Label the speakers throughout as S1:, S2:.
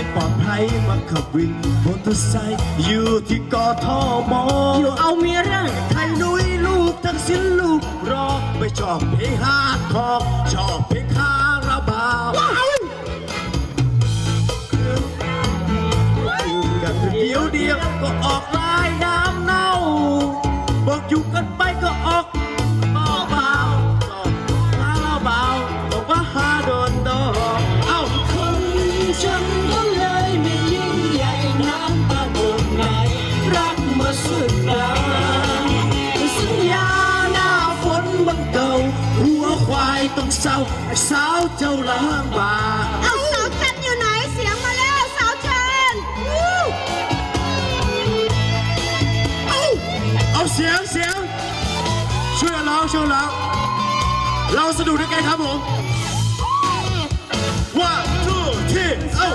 S1: ไม่ปลอดภัยมาขับวินมอเตอร์ไซค์อยู่ที่กทม
S2: อยู่เอาเมียเรื่อง
S1: ไทยนุ้ยลูกทั้งสิ้นลูกรอไม่ชอบเพลงฮาร์ดคอร์ชอบเพลงคาราบาวกันเดียวเดียวก็ออกลายน้ำเน่า บอกอยู่กันไปก็ออก
S2: ต้
S1: องเศร้าไอ้สาวเจ้าล้างบา
S2: เอาสาวจันอยู่ไหนเสียงมาแล้วสาวจันวู้
S1: เอาเสียงเสียงช่วยกันร้องช่วยกันร้องเราสนุกด้วยกันครับผม one two three เอ้า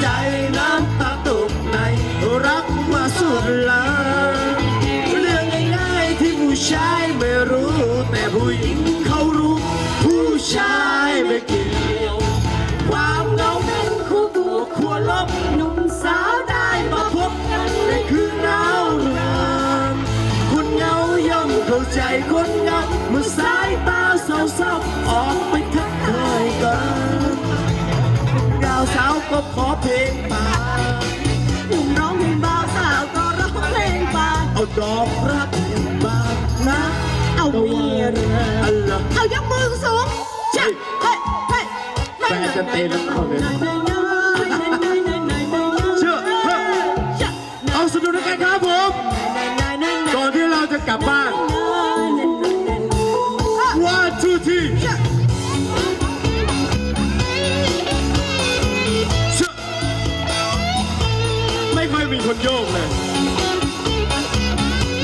S2: ใจนะ ก็ขอเพลงป่าหนุ่
S1: มร้องเพลง
S2: บ่าวสาวก็ร้องเพลงป่า
S1: เอาดอกรักเพลงบานนะ
S2: เอาเมียเรือ
S1: อัลละ
S2: เอายกมือสูงจ้ะเฮ้ยเฮ้ย
S1: แฟนจะเตะแล้วเข้าเลย นโยกเลย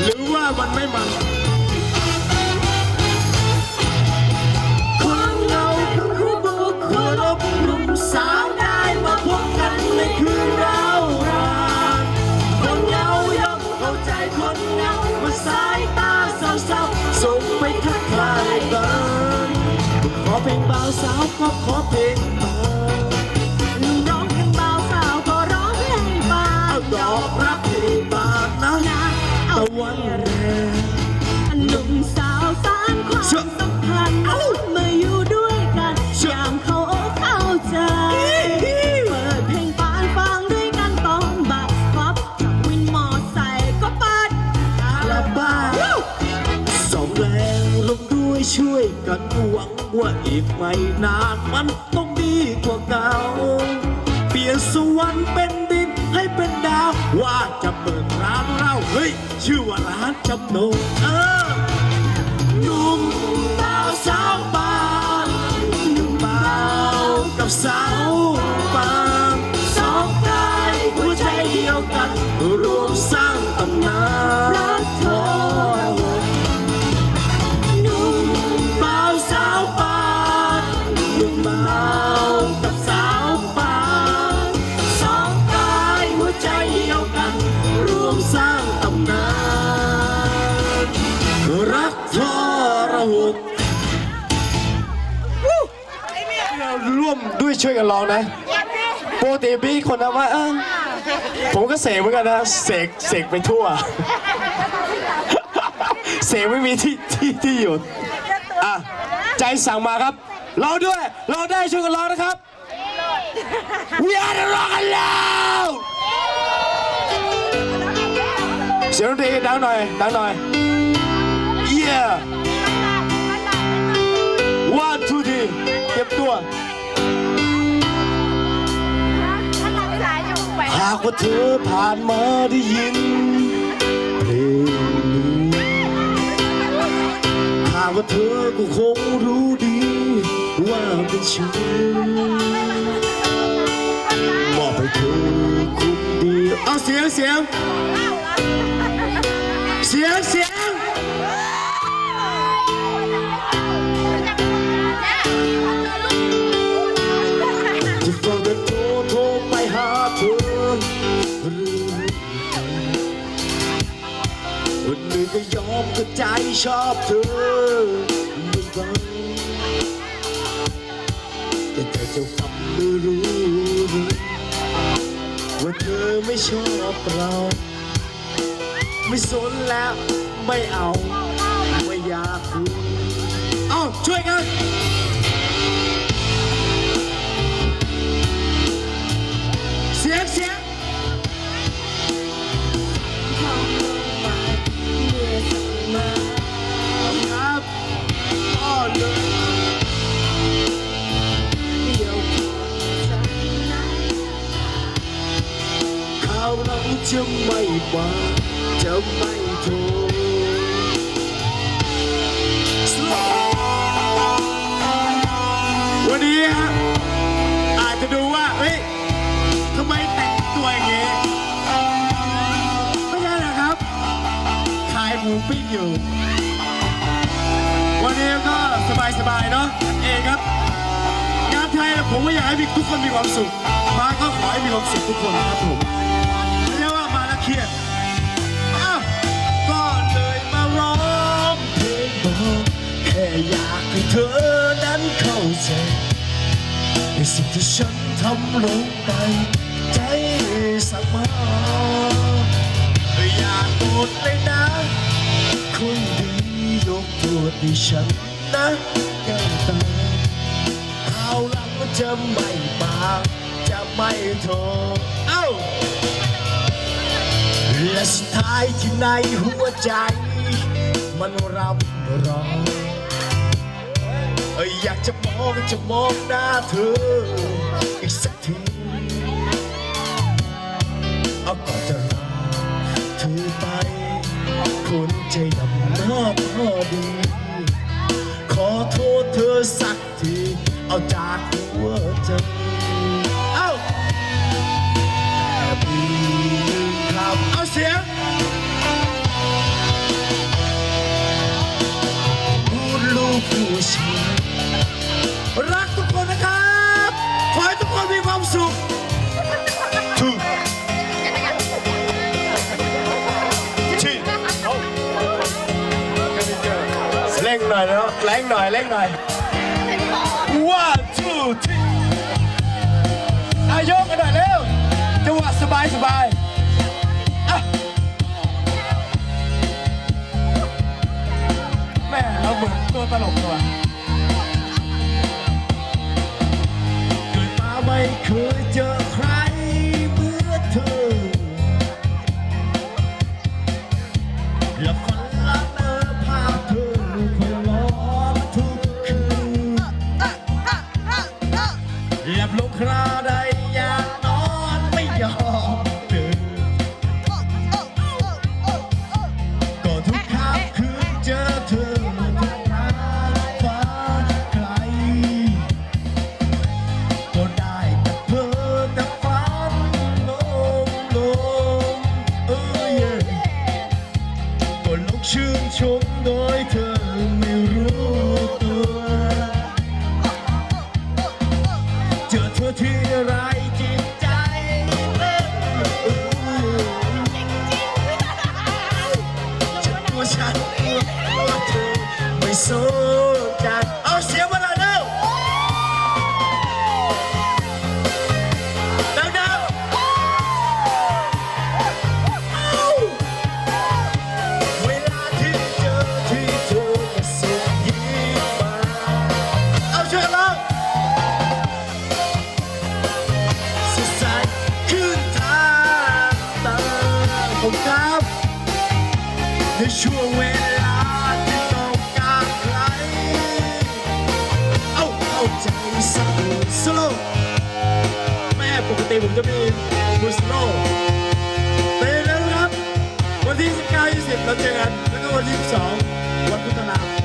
S1: หรือว่ามันไม่มันคนเหงาคู่บุกคู่ลบหนุ่มสาวได้มาพบกันในคืนเราราคนเงาย่อมเข้าใจคนเงาเมื่อสายตาเศร้าๆส่งไปทักทายกันขอเพลงบ่าวสาวก็ขอเพลง
S2: กั
S1: น
S2: หวังว่าอีก
S1: ไม่นานมันต้องดีกว่าเก่า เปลี่ยนสวรรค์เป็นดินให้เป็นดาว ว่าจะเปิดร้านเหล้าเฮ้ย ชื่อว่าร้านจำนงเออหนุ่มบ่าวสาวบานหนุ่มดาวกับสาว ช่วยกันร้องนะปกติพี่คนนะว่าเออผมก็เสกเหมือนกันนะ เสกเสกไปทั่ว เสียงไม่มีที่ที่ที่หยุดอะใจสั่งมาครับเราด้วยเราได้ช่วยกันร้องนะครับ We are the rock and roll เสียงดนตรีดังหน่อยดังหน่อย Yeah ากว่าเธอผ่านมาได้ยินเพลงนี้หากว่าเธอก็คงรู้ดี ว่าเป็นฉันมอบให้เธอคนเดียวเอาเสียงเสียงเสียงเสียง วันนี้ก็ยอมก็ใจชอบเธอไม่บ้างแต่เธอจะฟังไม่รู้หรือว่าเธอไม่ชอบเรา ไม่สนแล้วไม่เอา ไม่อยากคุยเอาช่วยกันเสียงเสียง ไม่าจะไม่ทรวันนี้ฮะอาจจะดูว่า เฮ้ยทำไมแต่งตัวอย่างงี้ ไม่ใช่นะครับ ขายหมูปิ้งอยู่ วันนี้ก็สบายๆเนาะเองครับงานไทยผมก็อยากให้ทุกคนมีความสุข มาก็ขอให้มีความสุขทุกคนนะครับผมไม่ใช่ว่ามาแล้วเครียด อยากให้เธอนั้นเข้าใจในสิ่งที่ฉันทำลงไป ใจสั่งมาอย่าโกรธเลยนะคนดียกโทษให้ฉันนะแก้ตาเอาหลังก็จะไม่ปากจะไม่โทษเอ้าและสุดท้ายที่ในหัวใจ มันรับรอง อยอยากจะมองจะมองหน้าเธออีกสักทีเอาก่อนจะลาเธอไปคนใจดำหน้าพอดี ขอโทษเธอสักที เอาจากหัวใจเอ้าแต่ปีคำเอาเสียง งหน่อยเร่งหน่อย one two three อายกกันหน่อยเร็วจังหวะสบายสบายอะแม่เราเหมือนตัวตลกตัว สโลแม่ปกติผมจะมีมูสโลว์เตะแล้วครับ วันที่19 20เราเจอกัน แล้วก็วันที่12วันพุธนา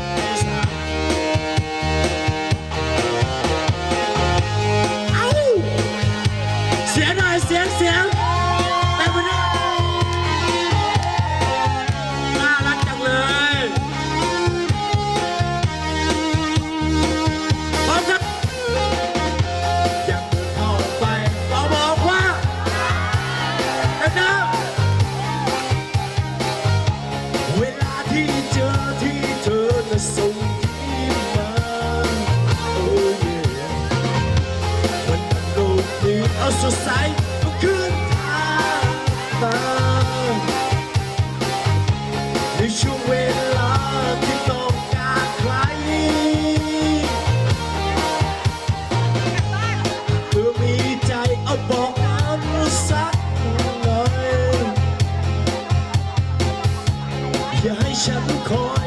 S1: อย่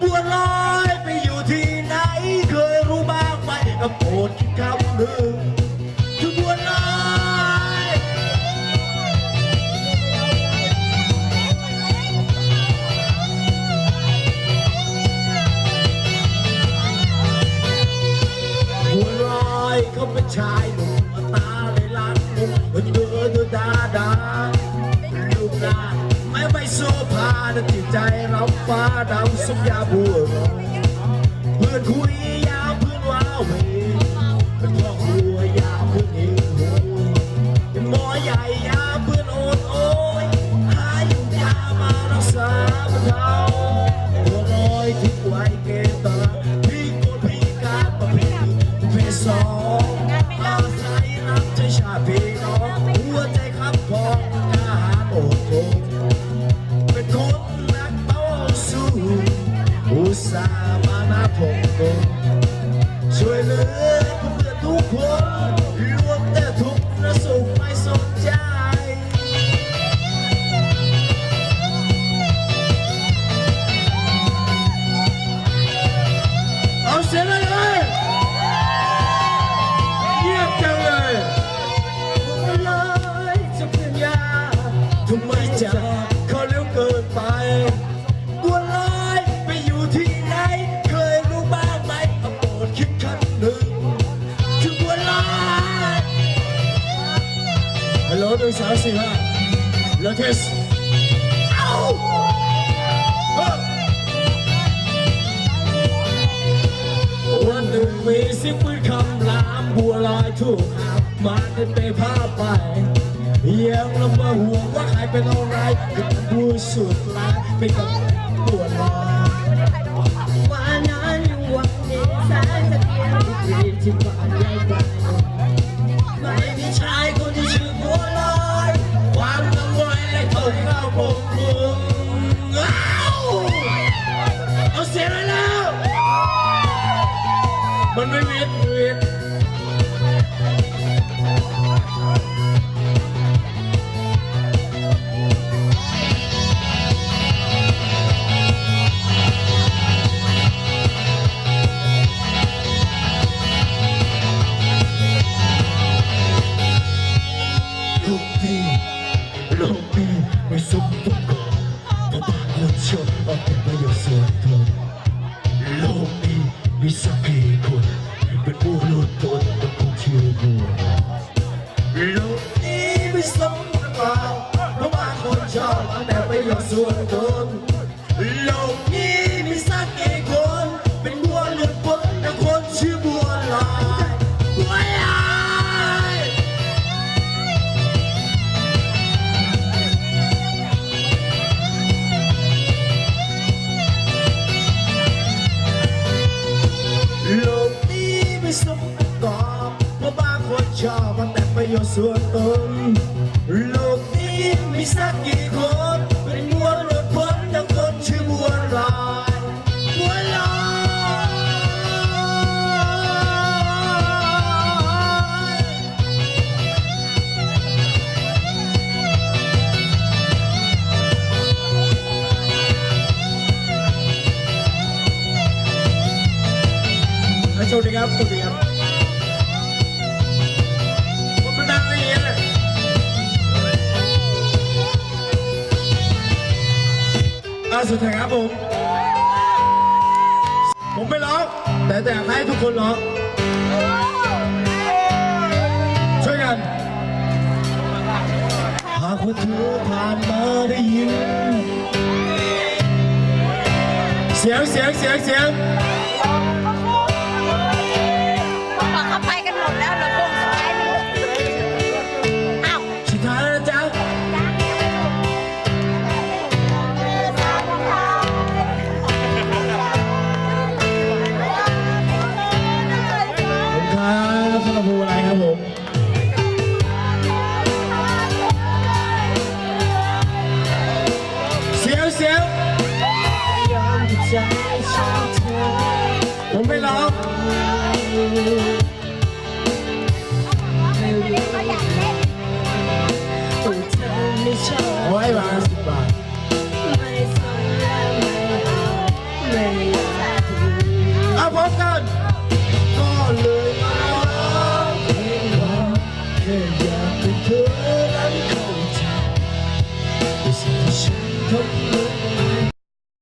S1: บัวลอยไปอยู่ที่ไหนเคยรู้บ้างไหมโปรดคิดคำหนึ่งคือบัวลอยบัวลอยเขาเป็นชายหนุ่มตาเลยล้านมุมเดินเดินดาดา โซภาแต่จิตใจเราฟ้าดำสุญญาบัวลอยเพื่อนคุย ทำไมจากเขาเร็วเกินไปบัวลอยไปอยู่ที่ไหน เคยรู้บ้างไหมเอาโปรดคิดคำหนึ่งถึงบัวลอยฮัลโหลหนึ่งสามสี่ห้าเลเทสเอ้าเฮ้ยวันหนึ่งมีเสียงปืนคำรามบัวลอยถูกหักมาได้ไปพาไป เยังลำบากห่วงว่าใครเป็นอะไรกับผู้สุดร้ายเป็นกับปวดรอย
S2: วันนั้นวันนี้แสนจะเพียงดีกรีที่บ้านใหญ่ไกล
S1: ไม่มีชายคนที่ชื่อบัวลอยความลำบากและทนเราผมรุงเอาเสียงแล้ว มันไม่เวียดเวียด อบเพราะบางคนชอบมันแต่ประโยส่วนตนโลกนี้มีสักกี่คนเป็นบัวหลุดพ้นจากคนชื่อบัวลอยบัวลอยให้โชคดีครับ สุดท้ายครับผม ผมไม่ร้อง แต่แต่ให้ทุกคนร้อง ช่วยกัน หากว่าเธอผ่านมาได้ยิน เสียงเสียงเสียงเสียง
S3: เสีย
S1: งเสียงผมไม่ร้อง